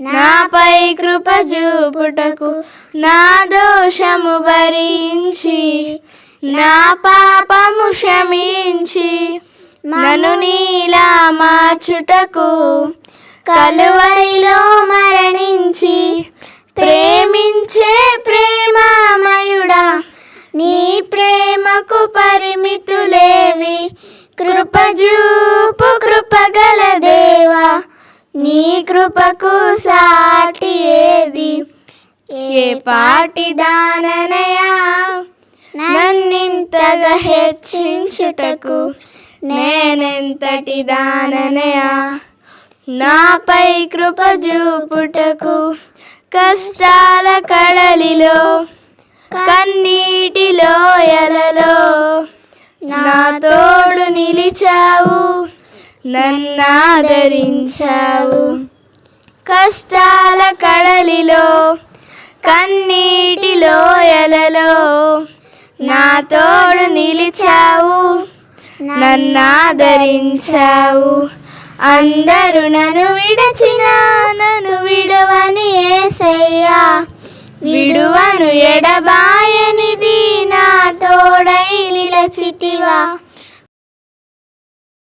నాపై కృప చూపుటకు నా దోషము భరించి నా పాపము క్షమించి నన్ను నీలా మార్చుటకు కలువైలో మరణించి ప్రేమించే ప్రేమామయుడా నీ ప్రేమకు పరిమితులేవి. కృపజూ నీ కృపకు సాటి ఏది? ఏ పాటి దాననయా? నన్నింతగా హెచ్చించుటకు నేనెంతటి దాననయా? నాపై కృప చూపుటకు కష్టాల కడలిలో కన్నీటిలో ఎలలో నా తోడు నిలిచావు నన్నాదరించావు. కష్టాల కడలిలో కన్నీటిలో ఎలలో నా తోడు నిలిచావు. నన్నాదరించావు. అందరూ నన్ను విడచిన నన్ను విడువని ఏసయ్యా. విడువను ఎడబాయనిది నా తోడై నిలచితివా.